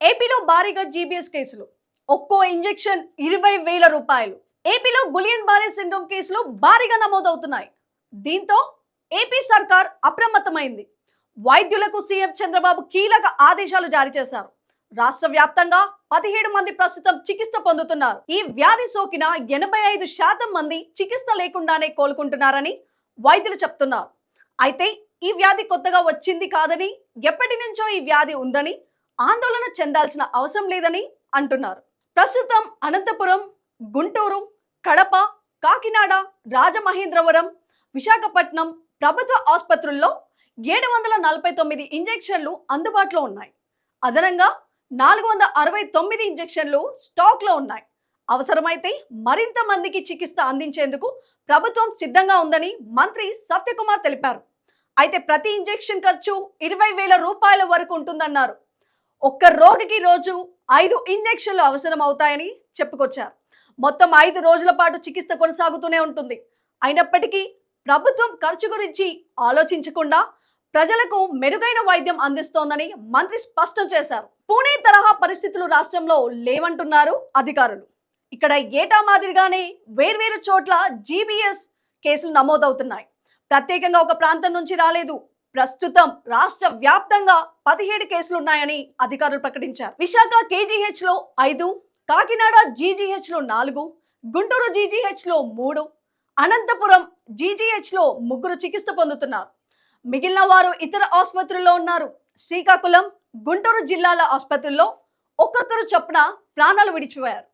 ఏపీలో భారీగా జీబీఎస్ కేసులు ఒక్కో ఇంజెక్షన్ ఇరవై వేల రూపాయలు. ఏపీలో గులియన్ బారే సిండ్రోమ్ కేసులు భారీగా నమోదవుతున్నాయి. దీంతో ఏపీ సర్కార్ అప్రమత్తమైంది. వైద్యులకు సీఎం చంద్రబాబు కీలక ఆదేశాలు జారీ చేశారు. రాష్ట్ర వ్యాప్తంగా పదిహేడు మంది ప్రస్తుతం చికిత్స పొందుతున్నారు. ఈ వ్యాధి సోకిన ఎనభై ఐదు శాతం మంది చికిత్స లేకుండానే కోలుకుంటున్నారని వైద్యులు చెప్తున్నారు. అయితే ఈ వ్యాధి కొత్తగా వచ్చింది కాదని ఎప్పటి నుంచో ఈ వ్యాధి ఉందని ఆందోళన చెందాల్సిన అవసరం లేదని అంటున్నారు. ప్రస్తుతం అనంతపురం గుంటూరు కడప కాకినాడ రాజమహేంద్రవరం విశాఖపట్నం ప్రభుత్వ ఆసుపత్రుల్లో ఏడు వందల నలభై తొమ్మిది ఇంజెక్షన్లు అందుబాటులో ఉన్నాయి. అదనంగా నాలుగు వందల అరవై తొమ్మిది ఇంజెక్షన్లు స్టాక్లో ఉన్నాయి. అవసరమైతే మరింత మందికి చికిత్స అందించేందుకు ప్రభుత్వం సిద్ధంగా ఉందని మంత్రి సత్యకుమార్ తెలిపారు. అయితే ప్రతి ఇంజెక్షన్ ఖర్చు ఇరవై వేల రూపాయల వరకు ఉంటుందన్నారు. ఒక్క రోగికి రోజు ఐదు ఇంజెక్షన్లు అవసరం అవుతాయని చెప్పుకొచ్చారు. మొత్తం ఐదు రోజుల పాటు చికిత్స కొనసాగుతూనే ఉంటుంది. అయినప్పటికీ ప్రభుత్వం ఖర్చు గురించి ఆలోచించకుండా ప్రజలకు మెరుగైన వైద్యం అందిస్తోందని మంత్రి స్పష్టం చేశారు. పూణే తరహా పరిస్థితులు రాష్ట్రంలో లేవంటున్నారు అధికారులు. ఇక్కడ ఏటా మాదిరిగానే వేర్వేరు చోట్ల జీబీఎస్ కేసులు నమోదవుతున్నాయి. ప్రత్యేకంగా ఒక ప్రాంతం నుంచి రాలేదు. ప్రస్తుతం రాష్ట్ర వ్యాప్తంగా పదిహేడు కేసులు ఉన్నాయని అధికారులు ప్రకటించారు. విశాఖ కేజీహెచ్లో ఐదు కాకినాడ జీజీహెచ్లో నాలుగు గుంటూరు జీజీహెచ్లో మూడు అనంతపురం జీజీహెచ్లో ముగ్గురు చికిత్స పొందుతున్నారు. మిగిలిన వారు ఇతర ఆసుపత్రుల్లో ఉన్నారు. శ్రీకాకుళం గుంటూరు జిల్లాల ఆసుపత్రుల్లో ఒక్కొక్కరు చొప్పున ప్రాణాలు విడిచిపోయారు.